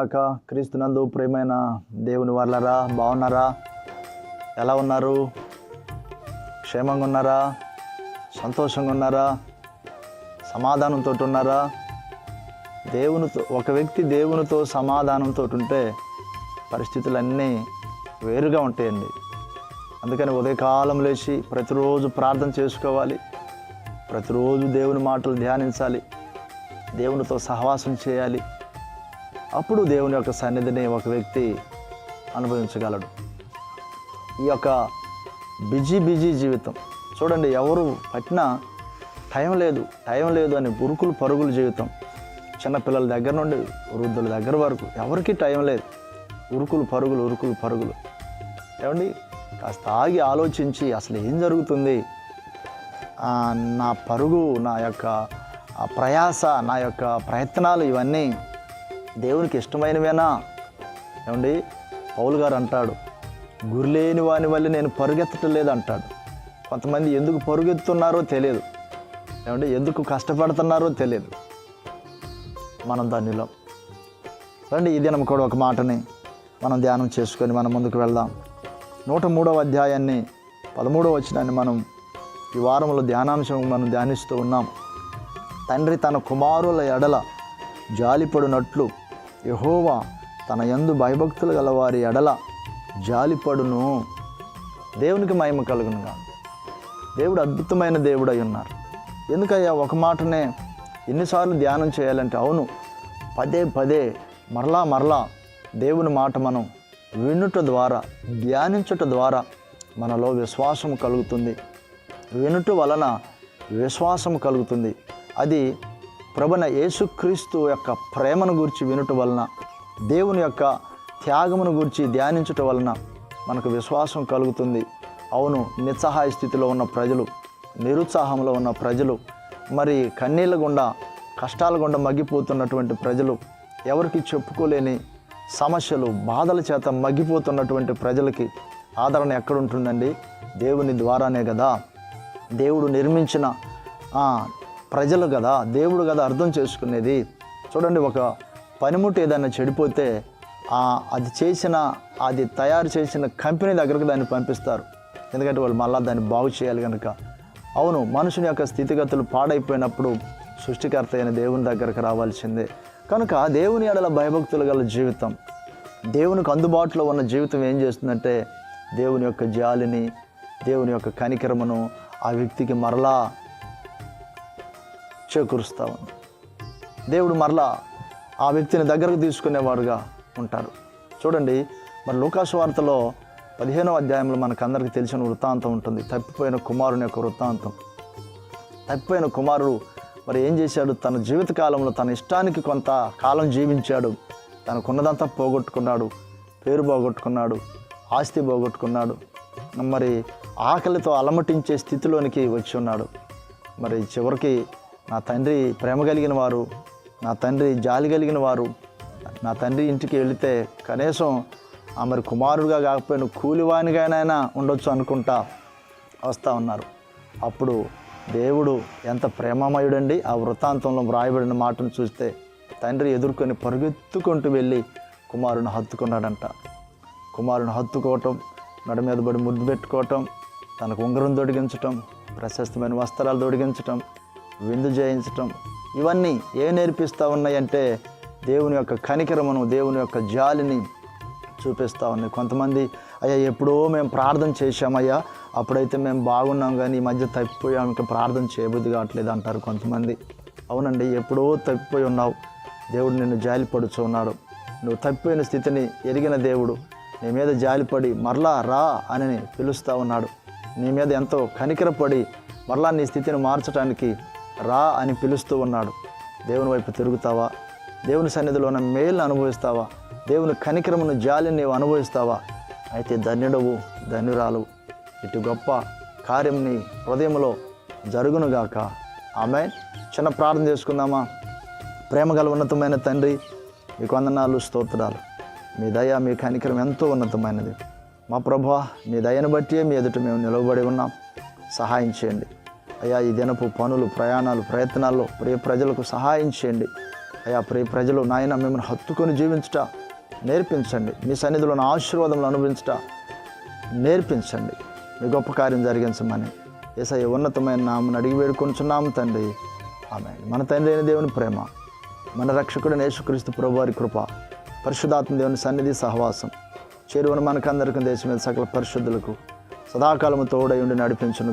గాక క్రీస్తునందు ప్రేమైన దేవుని వాళ్ళరా బాగున్నారా ఎలా ఉన్నారు? క్షేమంగా ఉన్నారా సంతోషంగా ఉన్నారా సమాధానంతో ఉన్నారా దేవునితో ఒక వ్యక్తి దేవునితో సమాధానంతో ఉంటే పరిస్థితులన్నీ వేరుగా ఉంటాయండి. అందుకని ఉదయకాలం లేచి ప్రతిరోజు ప్రార్థన చేసుకోవాలి. ప్రతిరోజు దేవుని మాటలు ధ్యానించాలి. దేవునితో సహవాసం చేయాలి. అప్పుడు దేవుని యొక్క సన్నిధిని ఒక వ్యక్తి అనుభవించగలడు. ఈ యొక్క బిజీ బిజీ జీవితం. చూడండి ఎవరు పట్టినా టైం లేదు టైం లేదు అని ఉరుకులు పరుగుల జీవితం. చిన్నపిల్లల దగ్గర నుండి వృద్ధుల దగ్గర వరకు ఎవరికి టైం లేదు. ఉరుకులు పరుగులు ఉరుకులు పరుగులు. ఏమండి? కాస్త ఆగి ఆలోచించి అసలు ఏం జరుగుతుంది? నా పరుగు నా యొక్క ప్రయాస నా యొక్క ప్రయత్నాలు ఇవన్నీ దేవునికి ఇష్టమైనవేనా? ఏమండి? పౌలు గారు అంటాడు గురిలేని వాని వల్ల నేను పరుగెత్తటం లేదు అంటాడు కొంతమంది ఎందుకు పరుగెత్తున్నారో తెలియదు. ఏమంటే ఎందుకు కష్టపడుతున్నారో తెలియదు. మనం దానిలో రండి ఈ దినం కూడా ఒక మాటని మనం ధ్యానం చేసుకొని మనం ముందుకు వెళ్దాం. నూట మూడవ అధ్యాయాన్ని పదమూడవ వచ్చినాన్ని మనం ఈ వారంలో ధ్యానాంశం మనం ధ్యానిస్తూ ఉన్నాం. తండ్రి తన కుమారుల ఎడల జాలిపడునట్లు యహోవా తన యందు భయభక్తులు గలవారి ఎడల జాలిపడును. దేవునికి మహిమ కలుగునుగా. దేవుడు అద్భుతమైన దేవుడు ఉన్నారు ఎందుకయ్యా ఒక మాటనే ఎన్నిసార్లు ధ్యానం చేయాలంటే అవును పదే పదే మరలా మరలా దేవుని మాట మనం వినుట ద్వారా ధ్యానించుట ద్వారా మనలో విశ్వాసం కలుగుతుంది. వినుట వలన విశ్వాసం కలుగుతుంది. అది ప్రభున యేసుక్రీస్తు యొక్క ప్రేమను గురించి వినుట వలన దేవుని యొక్క త్యాగమును గురించి ధ్యానించుట వలన మనకు విశ్వాసం కలుగుతుంది. అవును నిస్సహాయ స్థితిలో ఉన్న ప్రజలు నిరుత్సాహంలో ఉన్న ప్రజలు మరి కన్నీళ్ళ గుండా కష్టాల గుండా మగ్గిపోతున్నటువంటి ప్రజలు ఎవరికి చెప్పుకోలేని సమస్యలు బాధల చేత మగ్గిపోతున్నటువంటి ప్రజలకి ఆదరణ ఎక్కడుంటుందండి? దేవుని ద్వారానే కదా దేవుడు నిర్మించిన ప్రజలు కదా దేవుడు కదా అర్థం చేసుకునేది. చూడండి ఒక పనిముట్టు ఏదైనా చెడిపోతే అది చేసిన అది తయారు చేసిన కంపెనీ దగ్గరకు దాన్ని పంపిస్తారు. ఎందుకంటే వాళ్ళు మళ్ళీ దాన్ని బాగు చేయాలి కనుక అవును మనుషుని యొక్క స్థితిగతులు పాడైపోయినప్పుడు సృష్టికర్త అయిన దేవుని దగ్గరకు రావాల్సిందే. కనుక దేవుని ఎడల భయభక్తులు గల జీవితం. దేవునికి అందుబాటులో ఉన్న జీవితం ఏం చేస్తుందంటే దేవుని యొక్క జాలిని దేవుని యొక్క కనికరమును ఆ వ్యక్తికి మరలా చేకూరుస్తూ ఉంది దేవుడు మరలా ఆ వ్యక్తిని దగ్గరకు తీసుకునేవాడుగా ఉంటారు. చూడండి మరి లోకాసు వార్తలో పదిహేనవ అధ్యాయంలో మనకందరికీ తెలిసిన వృత్తాంతం ఉంటుంది. తప్పిపోయిన కుమారుని యొక్క వృత్తాంతం. తప్పిపోయిన కుమారుడు మరి ఏం చేశాడు? తన జీవితకాలంలో తన ఇష్టానికి కొంత కాలం జీవించాడు. తనకున్నదంతా పోగొట్టుకున్నాడు. పేరు పోగొట్టుకున్నాడు. ఆస్తి పోగొట్టుకున్నాడు. మరి ఆకలితో అలమటించే స్థితిలోనికి వచ్చి ఉన్నాడు. మరి చివరికి నా తండ్రి ప్రేమ కలిగిన వారు నా తండ్రి జాలి కలిగిన వారు నా తండ్రి ఇంటికి వెళితే కనీసం ఆ మరి కుమారుడుగా కాకపోయిన కూలివానిగానైనా ఉండొచ్చు అనుకుంటా వస్తూ ఉన్నారు. అప్పుడు దేవుడు ఎంత ప్రేమమయుడండి ఆ వృత్తాంతంలో వ్రాయబడిన మాటను చూస్తే తండ్రి ఎదుర్కొని పరుగెత్తుకుంటూ వెళ్ళి కుమారుని హత్తుకున్నాడంట. కుమారుని హత్తుకోవటం నడు మీద పడి ముద్దు పెట్టుకోవటం తనకు ఉంగరం తొడిగించటం ప్రశస్తమైన వస్త్రాలు తొడిగించటం విందు చేయించటం ఇవన్నీ ఏ నేర్పిస్తూ ఉన్నాయంటే దేవుని యొక్క కనికరమును దేవుని యొక్క జాలిని చూపిస్తూ ఉన్నాయి కొంతమంది అయ్యా ఎప్పుడో మేము ప్రార్థన చేశామయ్యా అప్పుడైతే మేము బాగున్నాం కానీ ఈ మధ్య తప్పిపోయాం ఇంకా ప్రార్థన చేయబుద్ధి కావట్లేదు అంటారు కొంతమంది. అవునండి ఎప్పుడో తప్పిపోయి ఉన్నావు. దేవుడు నిన్ను జాలిపడుచు ఉన్నాడు. నువ్వు తప్పిపోయిన స్థితిని ఎరిగిన దేవుడు. నీ మీద జాలిపడి మరలా రా అని పిలుస్తూ ఉన్నాడు. నీ మీద ఎంతో కనికరపడి మరలా నీ స్థితిని మార్చడానికి రా అని పిలుస్తూ ఉన్నాడు. దేవుని వైపు తిరుగుతావా? దేవుని సన్నిధిలో ఉన్న మేలు అనుభవిస్తావా? దేవుని కనికరమును జాలిని నీవు అనుభవిస్తావా? అయితే ధన్యుడవు ధన్యురాలు. ఇటు గొప్ప కార్యం నీ హృదయంలో జరుగునుగాక ఆమె చిన్న ప్రార్థన చేసుకుందామా? ప్రేమ గల ఉన్నతమైన తండ్రి మీకు వందనాలు స్తోత్రాలు. మీ దయ మీ కనికరం ఎంతో ఉన్నతమైనది. మా ప్రభా మీ దయను బట్టి మీ ఎదుట మేము నిలవబడి ఉన్నాం. సహాయం చేయండి. అయ్యా ఈ దినపు పనులు ప్రయాణాలు ప్రయత్నాల్లో ప్రియ ప్రజలకు సహాయం చేయండి. అయ్యా ప్రియ ప్రజలు నాయన మిమ్మల్ని హత్తుకొని జీవించుట నేర్పించండి. మీ సన్నిధిలోని ఆశీర్వాదములు అనుభవించుట నేర్పించండి. మీ గొప్ప కార్యం జరిగించమని ఏసయ్య ఉన్నతమైన నామని అడిగి వేడుకొంచున్నాము తండ్రి. ఆమె మన తండ్రి అయిన దేవుని ప్రేమ మన రక్షకుడైన యేసుక్రీస్తు ప్రభువారి కృప పరిశుధాత్మ దేవుని సన్నిధి సహవాసం చేరువను మనకందరికీ దేశం మీద సకల పరిశుద్ధులకు సదాకాలము తోడై ఉండి నడిపించును